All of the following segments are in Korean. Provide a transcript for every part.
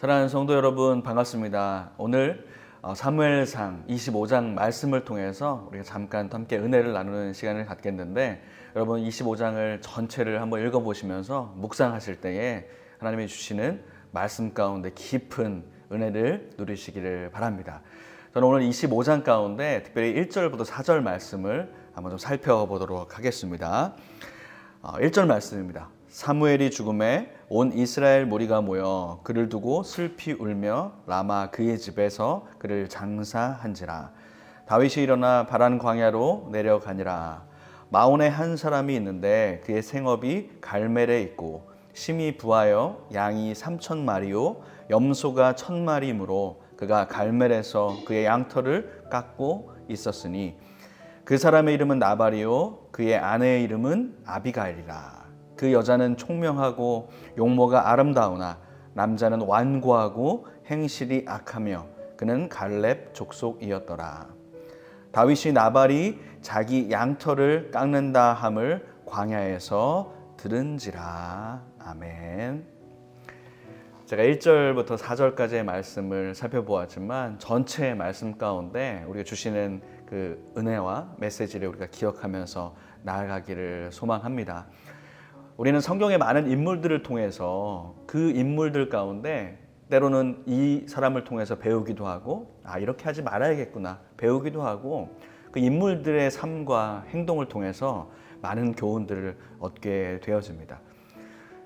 사랑하는 성도 여러분 반갑습니다. 오늘 어, 사무엘상 25장 말씀을 통해서 우리가 잠깐 함께 은혜를 나누는 시간을 갖겠는데 여러분 25장을 전체를 한번 읽어보시면서 묵상하실 때에 하나님이 주시는 말씀 가운데 깊은 은혜를 누리시기를 바랍니다. 저는 오늘 25장 가운데 특별히 1절부터 4절 말씀을 한번 좀 살펴보도록 하겠습니다. 어, 1절 말씀입니다. 사무엘이 죽음에 온 이스라엘 무리가 모여 그를 두고 슬피 울며 라마 그의 집에서 그를 장사한지라. 다윗이 일어나 바란 광야로 내려가니라. 마온에 한 사람이 있는데 그의 생업이 갈멜에 있고 심이 부하여 양이 삼천 마리요 염소가 천 마리이므로 그가 갈멜에서 그의 양털을 깎고 있었으니 그 사람의 이름은 나발이요 그의 아내의 이름은 아비가일이라 그 여자는 총명하고 용모가 아름다우나 남자는 완고하고 행실이 악하며 그는 갈렙 족속이었더라. 다윗이 나발이 자기 양털을 깎는다 함을 광야에서 들은지라. 아멘. 제가 1절부터 4절까지의 말씀을 살펴보았지만 전체의 말씀 가운데 우리가 주시는 그 은혜와 메시지를 우리가 기억하면서 나아가기를 소망합니다. 우리는 성경의 많은 인물들을 통해서 그 인물들 가운데 때로는 이 사람을 통해서 배우기도 하고 아 이렇게 하지 말아야겠구나 배우기도 하고 그 인물들의 삶과 행동을 통해서 많은 교훈들을 얻게 되어집니다.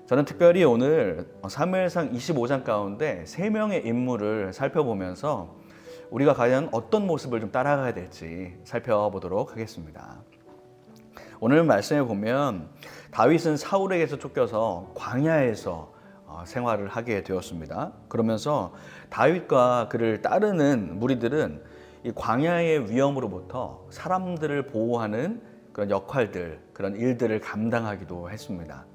저는 특별히 오늘 사무엘상 25장 가운데 세 명의 인물을 살펴보면서 우리가 과연 어떤 모습을 좀 따라가야 될지 살펴보도록 하겠습니다. 오늘 말씀에 보면 다윗은 사울에게서 쫓겨서 광야에서 어, 생활을 하게 되었습니다. 그러면서 다윗과 그를 따르는 무리들은 이 광야의 위험으로부터 사람들을 보호하는 그런 역할들, 그런 일들을 감당하기도 했습니다.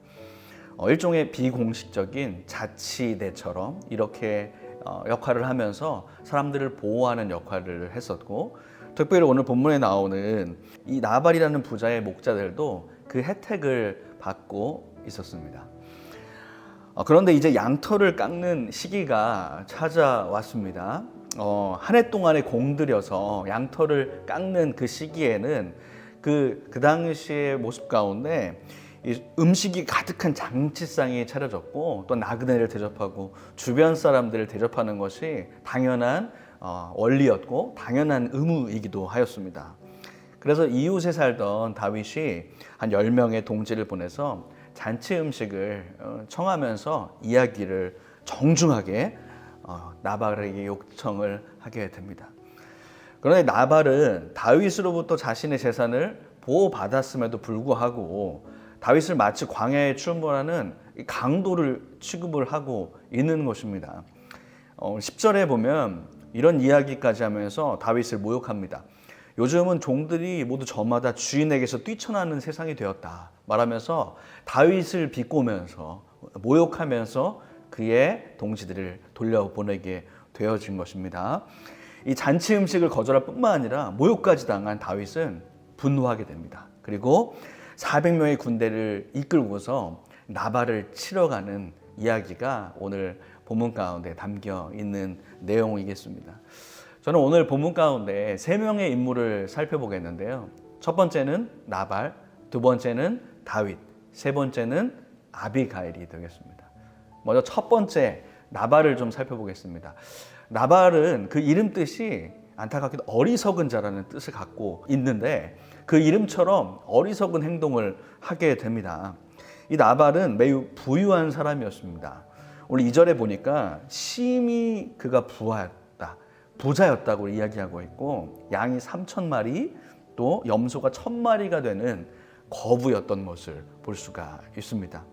어, 일종의 비공식적인 자치대처럼 이렇게 어, 역할을 하면서 사람들을 보호하는 역할을 했었고 특별히 오늘 본문에 나오는 이 나발이라는 부자의 목자들도 그 혜택을 받고 있었습니다. 어, 그런데 이제 양털을 깎는 시기가 찾아왔습니다. 어, 한해 동안에 공들여서 양털을 깎는 그 시기에는 그, 그 당시의 모습 가운데 이 음식이 가득한 장치상이 차려졌고 또 나그네를 대접하고 주변 사람들을 대접하는 것이 당연한 어, 원리였고 당연한 의무이기도 하였습니다. 그래서 이웃에 살던 다윗이 한 10명의 동지를 보내서 잔치 음식을 어, 청하면서 이야기를 정중하게 어, 나발에게 요청을 하게 됩니다. 그런데 나발은 다윗으로부터 자신의 재산을 보호받았음에도 불구하고 다윗을 마치 광야에 출몰하는 강도를 취급을 하고 있는 것입니다. 어, 10절에 보면 이런 이야기까지 하면서 다윗을 모욕합니다. 요즘은 종들이 모두 저마다 주인에게서 뛰쳐나는 세상이 되었다 말하면서 다윗을 비꼬면서 모욕하면서 그의 동지들을 돌려보내게 되어진 것입니다. 이 잔치 음식을 거절할 뿐만 아니라 모욕까지 당한 다윗은 분노하게 됩니다. 그리고 400명의 군대를 이끌고서 나발을 치러 가는 이야기가 오늘 본문 가운데 담겨 있는 내용이겠습니다. 저는 오늘 본문 가운데 세 명의 인물을 살펴보겠는데요. 첫 번째는 나발, 두 번째는 다윗, 세 번째는 아비가일이 되겠습니다. 먼저 첫 번째 나발을 좀 살펴보겠습니다. 나발은 그 이름 뜻이 안타깝게도 어리석은 자라는 뜻을 갖고 있는데 그 이름처럼 어리석은 행동을 하게 됩니다. 이 나발은 매우 부유한 사람이었습니다. 오늘 2절에 보니까 심히 그가 부하였다. 부자였다고 이야기하고 있고 양이 3천 마리 또 염소가 천 마리가 되는 거부였던 것을 볼 수가 있습니다.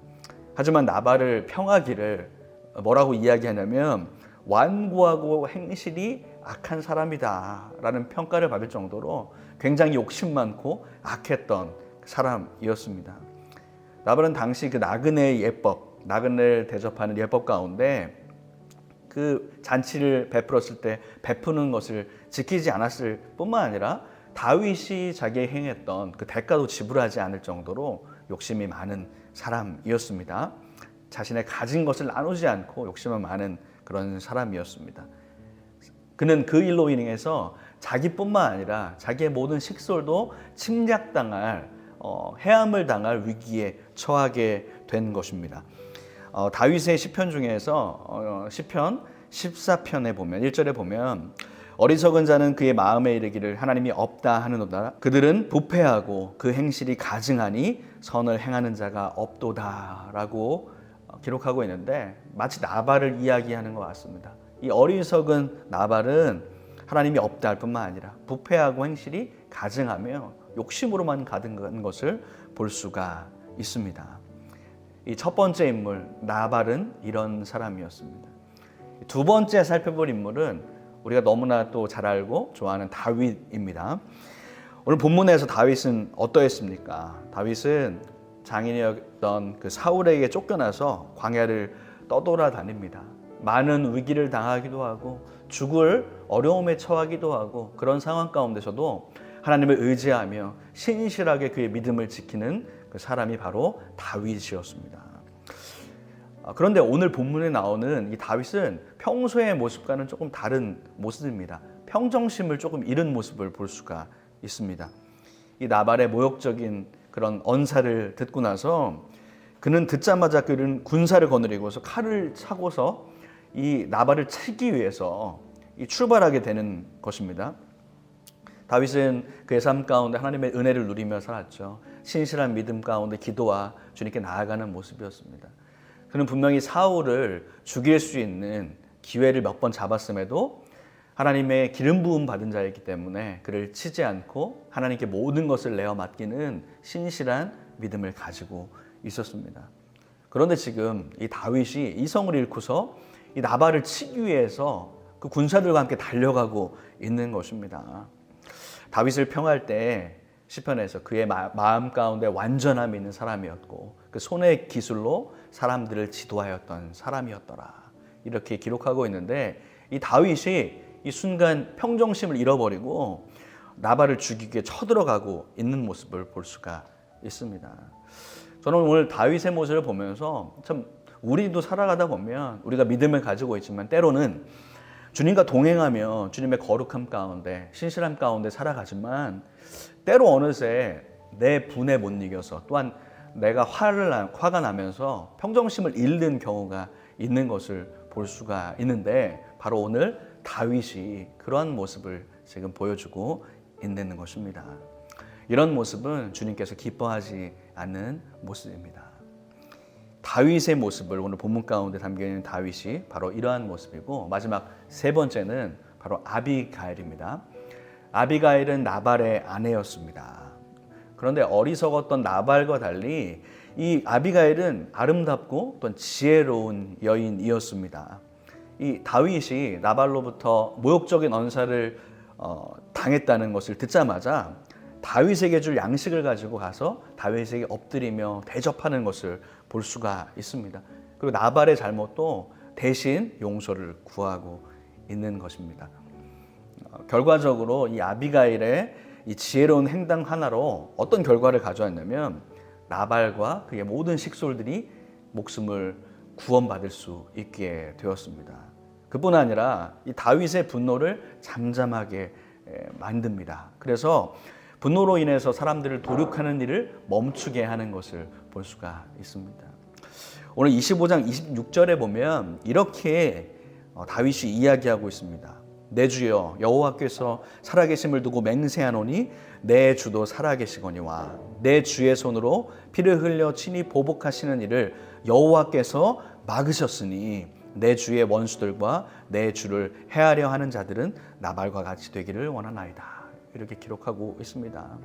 하지만 나발을 평하기를 뭐라고 이야기하냐면 완고하고 행실이 악한 사람이다 라는 평가를 받을 정도로 굉장히 욕심 많고 악했던 사람이었습니다. 나발은 당시 그 나그네의 예법, 나그네를 대접하는 예법 가운데 그 잔치를 베풀었을 때 베푸는 것을 지키지 않았을 뿐만 아니라 다윗이 자기의 행했던 그 대가도 지불하지 않을 정도로 욕심이 많은 사람이었습니다. 자신의 가진 것을 나누지 않고 욕심은 많은 그런 사람이었습니다. 그는 그 일로 인해서 자기뿐만 아니라 자기의 모든 식솔도 침략당할 어, 해함을 당할 위기에 처하게 된 것입니다. 어, 다윗의 시편 중에서 어, 시편 14편에 보면 1절에 보면 어리석은 자는 그의 마음에 이르기를 하나님이 없다 하는도다 그들은 부패하고 그 행실이 가증하니 선을 행하는 자가 없도다라고 어, 기록하고 있는데 마치 나발을 이야기하는 것 같습니다. 이 어리석은 나발은 하나님이 없다 할 뿐만 아니라 부패하고 행실이 가증하며 욕심으로만 가득한 것을 볼 수가 있습니다. 이 첫 번째 인물 나발은 이런 사람이었습니다. 두 번째 살펴볼 인물은 우리가 너무나 또 잘 알고 좋아하는 다윗입니다. 오늘 본문에서 다윗은 어떠했습니까? 다윗은 장인이었던 그 사울에게 쫓겨나서 광야를 떠돌아다닙니다. 많은 위기를 당하기도 하고 죽을 어려움에 처하기도 하고 그런 상황 가운데서도 하나님을 의지하며 신실하게 그의 믿음을 지키는 그 사람이 바로 다윗이었습니다. 아, 그런데 오늘 본문에 나오는 이 다윗은 평소의 모습과는 조금 다른 모습입니다. 평정심을 조금 잃은 모습을 볼 수가 있습니다. 이 나발의 모욕적인 그런 언사를 듣고 나서 그는 듣자마자 그는 군사를 거느리고서 칼을 차고서 이 나발을 치기 위해서 이 출발하게 되는 것입니다. 다윗은 그의 삶 가운데 하나님의 은혜를 누리며 살았죠. 신실한 믿음 가운데 기도와 주님께 나아가는 모습이었습니다. 그는 분명히 사울을 죽일 수 있는 기회를 몇 번 잡았음에도 하나님의 기름 부음 받은 자이기 때문에 그를 치지 않고 하나님께 모든 것을 내어 맡기는 신실한 믿음을 가지고 있었습니다. 그런데 지금 이 다윗이 이성을 잃고서 이 나발을 치기 위해서 그 군사들과 함께 달려가고 있는 것입니다. 다윗을 평할 때 시편에서 그의 마, 음 가운데 완전함이 있는 사람이었고 그 손의 기술로 사람들을 지도하였던 사람이었더라. 이렇게 기록하고 있는데 이 다윗이 이 순간 평정심을 잃어버리고 나발을 죽이기에 쳐들어가고 있는 모습을 볼 수가 있습니다. 저는 오늘 다윗의 모습을 보면서 참 우리도 살아가다 보면 우리가 믿음을 가지고 있지만 때로는 주님과 동행하며 주님의 거룩함 가운데 신실함 가운데 살아가지만 때로 어느새 내 분에 못 이겨서 또한 내가 화를 나, 화가 나면서 평정심을 잃는 경우가 있는 것을 볼 수가 있는데 바로 오늘 다윗이 그러한 모습을 지금 보여주고 있는 것입니다. 이런 모습은 주님께서 기뻐하지 않는 모습입니다. 다윗의 모습을 오늘 본문 가운데 담겨 있는 다윗이 바로 이러한 모습이고 마지막 세 번째는 바로 아비가일입니다. 아비가일은 나발의 아내였습니다. 그런데 어리석었던 나발과 달리 이 아비가일은 아름답고 또 지혜로운 여인이었습니다. 이 다윗이 나발로부터 모욕적인 언사를 어, 당했다는 것을 듣자마자 다윗에게 줄 양식을 가지고 가서 다윗에게 엎드리며 대접하는 것을 볼 수가 있습니다. 그리고 나발의 잘못도 대신 용서를 구하고 있는 것입니다. 어, 결과적으로 이 아비가일의 이 지혜로운 행동 하나로 어떤 결과를 가져왔냐면 나발과 그의 모든 식솔들이 목숨을 구원받을 수 있게 되었습니다. 그뿐 아니라 이 다윗의 분노를 잠잠하게 만듭니다. 그래서 분노로 인해서 사람들을 도륙하는 일을 멈추게 하는 것을 볼 수가 있습니다. 오늘 25장 26절에 보면 이렇게 어, 다윗이 이야기하고 있습니다. 내 주여 여호와께서 살아계심을 두고 맹세하노니 내 주도 살아계시거니와 내 주의 손으로 피를 흘려 친히 보복하시는 일을 여호와께서 막으셨으니 내 주의 원수들과 내 주를 해하려 하는 자들은 나발과 같이 되기를 원하나이다. 이렇게 기록하고 있습니다.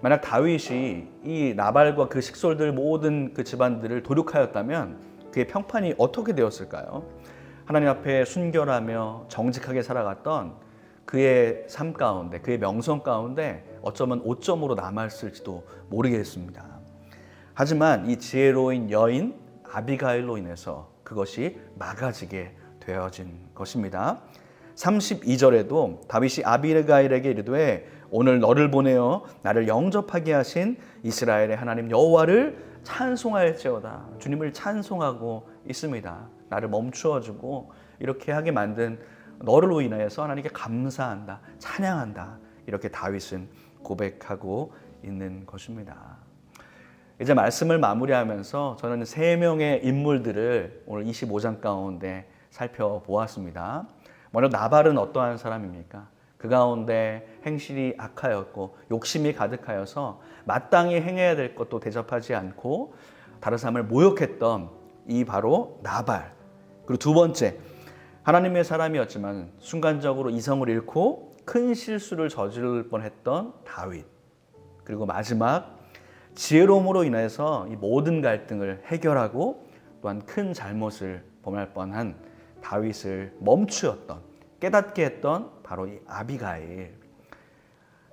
만약 다윗이 이 나발과 그 식솔들 모든 그 집안들을 도륙하였다면 그의 평판이 어떻게 되었을까요? 하나님 앞에 순결하며 정직하게 살아갔던 그의 삶 가운데, 그의 명성 가운데 어쩌면 오점으로 남았을지도 모르겠습니다. 하지만 이 지혜로운 여인 아비가일로 인해서 그것이 막아지게 되어진 것입니다. 32절에도 다윗이 아비가일에게 이르되 오늘 너를 보내어 나를 영접하게 하신 이스라엘의 하나님 여호와를 찬송할지어다. 주님을 찬송하고 있습니다. 나를 멈추어 주고 이렇게 하게 만든 너로 인하여서 하나님께 감사한다, 찬양한다. 이렇게 다윗은 고백하고 있는 것입니다. 이제 말씀을 마무리하면서 저는 세 명의 인물들을 오늘 25장 가운데 살펴보았습니다. 먼저 나발은 어떠한 사람입니까? 그 가운데 행실이 악하였고 욕심이 가득하여서 마땅히 행해야 될 것도 대접하지 않고 다른 사람을 모욕했던 이 바로 나발. 그리고 두 번째 하나님의 사람이었지만 순간적으로 이성을 잃고 큰 실수를 저지를 뻔했던 다윗. 그리고 마지막 지혜로움으로 인해서 이 모든 갈등을 해결하고 또한 큰 잘못을 범할 뻔한 다윗을 멈추었던 깨닫게 했던 바로 이 아비가일.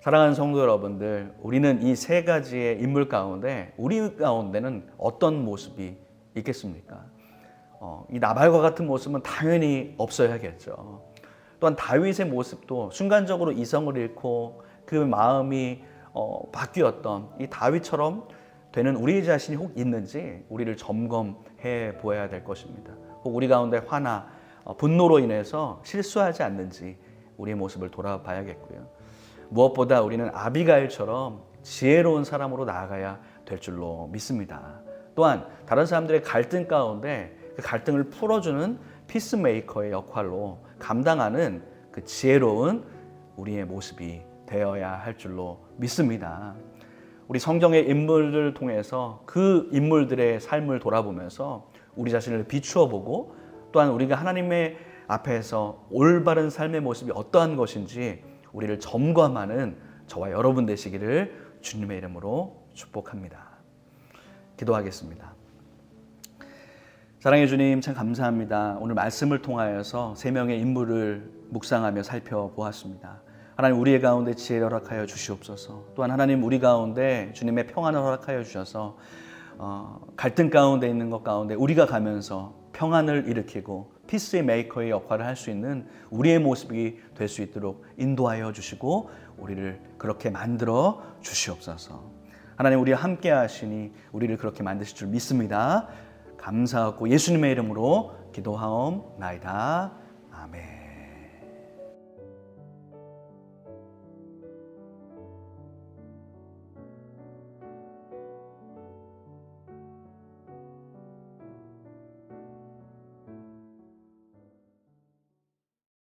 사랑하는 성도 여러분들, 우리는 이 세 가지의 인물 가운데 우리 가운데는 어떤 모습이 있겠습니까? 어, 이 나발과 같은 모습은 당연히 없어야겠죠. 또한 다윗의 모습도 순간적으로 이성을 잃고 그 마음이 어, 바뀌었던 이 다윗처럼 되는 우리 자신이 혹 있는지 우리를 점검해 보아야 될 것입니다. 혹 우리 가운데 화나 어, 분노로 인해서 실수하지 않는지 우리의 모습을 돌아봐야겠고요. 무엇보다 우리는 아비가일처럼 지혜로운 사람으로 나아가야 될 줄로 믿습니다. 또한 다른 사람들의 갈등 가운데 그 갈등을 풀어주는 피스메이커의 역할로 감당하는 그 지혜로운 우리의 모습이 되어야 할 줄로 믿습니다. 우리 성경의 인물을 통해서 그 인물들의 삶을 돌아보면서 우리 자신을 비추어 보고 또한 우리가 하나님의 앞에서 올바른 삶의 모습이 어떠한 것인지 우리를 점검하는 저와 여러분 되시기를 주님의 이름으로 축복합니다. 기도하겠습니다. 사랑해 주님 참 감사합니다. 오늘 말씀을 통하여서 세 명의 인물을 묵상하며 살펴보았습니다. 하나님 우리의 가운데 지혜를 허락하여 주시옵소서. 또한 하나님 우리 가운데 주님의 평안을 허락하여 주셔서 어, 갈등 가운데 있는 것 가운데 우리가 가면서 평안을 일으키고 피스의 메이커의 역할을 할 수 있는 우리의 모습이 될 수 있도록 인도하여 주시고 우리를 그렇게 만들어 주시옵소서. 하나님 우리와 함께 하시니 우리를 그렇게 만드실 줄 믿습니다. 감사하고 예수님의 이름으로 기도하옵나이다. 아멘.